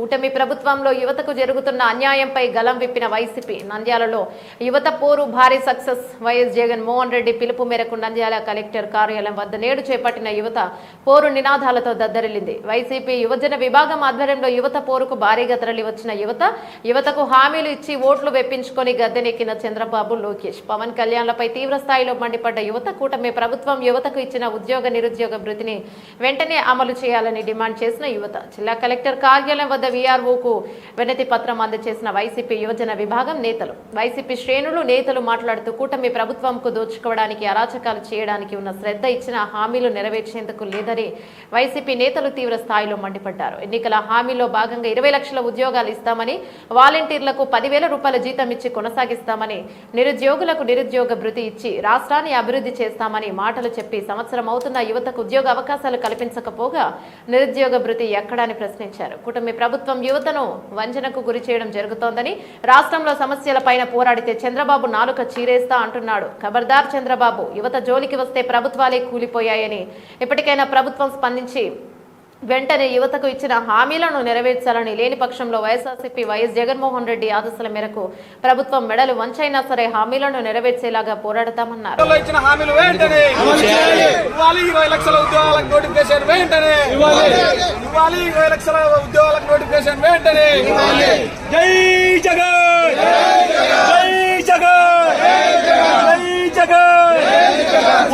కూటమి ప్రభుత్వంలో యువతకు జరుగుతున్న అన్యాయంపై గలం విప్పిన వైసీపీ నంద్యాలలో యువత పోరు భారీ సక్సెస్. వైఎస్ జగన్ మోహన్ రెడ్డి పిలుపు మేరకు నంద్యాల కలెక్టర్ కార్యాలయం వద్ద నేడు చేపట్టిన యువత పోరు నినాదాలతో దద్దరిల్లింది. వైసీపీ యువజన విభాగం ఆధ్వర్యంలో యువత పోరుకు భారీగా తరలి వచ్చిన యువత యువతకు హామీలు ఇచ్చి ఓట్లు వెప్పించుకొని గద్దెనెక్కిన చంద్రబాబు లోకేష్. పవన్ కళ్యాణ్లపై తీవ్ర స్థాయిలో మండిపడ్డ యువత కూటమి ప్రభుత్వం యువతకు ఇచ్చిన ఉద్యోగ నిరుద్యోగ భృతిని వెంటనే అమలు చేయాలని డిమాండ్ చేసిన యువత. జిల్లా కలెక్టర్ కార్యాలయం వద్ద వీఆర్ఓకు వినతి పత్రం అందజేసిన వైసీపీ యువజన విభాగం నేతలు. వైసీపీ శ్రేణులు నేతలు మాట్లాడుతూ కూటమి ప్రభుత్వంకు దోచుకోవడానికి అరాచకాలు చేయడానికి ఉన్న శ్రద్ధ ఇచ్చిన హామీలు నెరవేర్చేందుకు లేదని వైసీపీ నేతలు తీవ్ర స్థాయిలో మండిపడ్డారు. ఎన్నికల హామీలో భాగంగా ఇరవై లక్షల ఉద్యోగాలు ఇస్తామని వాలంటీర్లకు పదివేల రూపాయల జీతం ఇచ్చి కొనసాగిస్తామని నిరుద్యోగులకు నిరుద్యోగ భృతి ఇచ్చి రాష్ట్రాన్ని అభివృద్ధి చేస్తామని మాటలు చెప్పి సంవత్సరం అవుతున్న యువతకు ఉద్యోగ అవకాశాలు కల్పించకపోగా నిరుద్యోగ భృతి ఎక్కడని ప్రశ్నించారు. కూటమి ప్రభుత్వం యువతను వంచనకు గురి చేయడం జరుగుతోందని రాష్ట్రంలో సమస్యలపైన పోరాడితే చంద్రబాబు నాలుక చీరేస్తా అంటున్నాడు. ఖబర్దార్ చంద్రబాబు యువత జోలికి వస్తే ప్రభుత్వాలే కూలిపోయాయని. ఇప్పటికైనా ప్రభుత్వం స్పందించి వెంటనే యువతకు ఇచ్చిన హామీలను నెరవేర్చాలని లేని పక్షంలో వైఎస్ఆర్సీపీ వైఎస్ జగన్మోహన్ రెడ్డి ఆదేశాల మేరకు ప్రభుత్వం మెడలు వంచైనా సరే హామీలను నెరవేర్చేలాగా పోరాడతామన్నారు. ఎన్నికల్లో ఇచ్చిన హామీలు వెంటనే ఇవ్వాలి. ఇరవై లక్షల ఉద్యోగాలకు నోటిఫికేషన్ వెంటనే. ఇవ్వాలి. ఇరవై లక్షల ఉద్యోగాలకు నోటిఫికేషన్ వెంటనే. జై జగన్. జై జగన్. జై జగన్.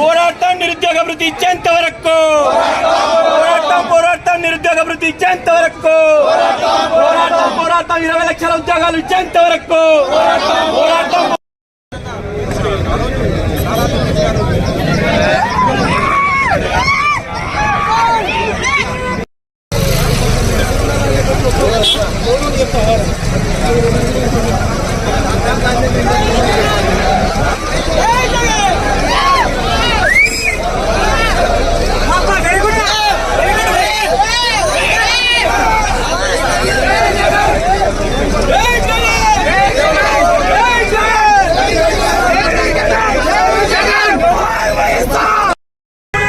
పోరాటం నిరుద్యోగ వృత్తి ఇచ్చేంత వరకు పోరాటం పోరాటం నిరుద్యోగ వృత్తి ఇచ్చేంత వరకు పోరాటం పోరాటం ఇరవై లక్షల ఉద్యోగాలు ఇచ్చేంత వరకు పోరాటం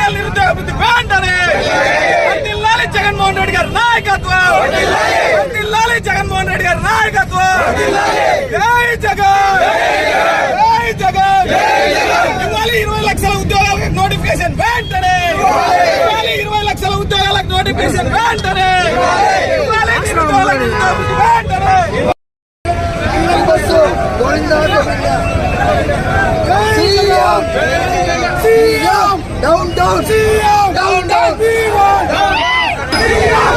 నిరుద్యోగ వృత్తి వెంటనే వర్ధిల్లాలి జగన్మోహన్ రెడ్డి గారి నాయకత్వం. వర్ధిల్లాలి జగన్మోహన్ రెడ్డి గారి నాయకత్వం. జై జగన్. జై జగన్. ఇవ్వాలి ఇరవై లక్షల ఉద్యోగాలకు నోటిఫికేషన్ వెంటనే. ఇవ్వాలి ఇరవై లక్షల ఉద్యోగాలకు నోటిఫికేషన్ వెంటనే. ఇవ్వాలి నిరుద్యోగులకు వెంటనే. CM. CM. Down down. Yeah.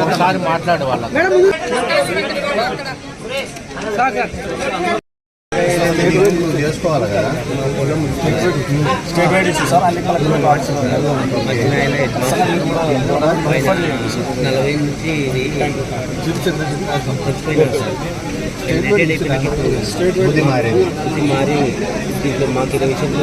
ఒకసారి మాట్లాడు వాళ్ళ చేసుకోవాలి కదా మారేది దీంట్లో మాకు ఇరవై విషయంలో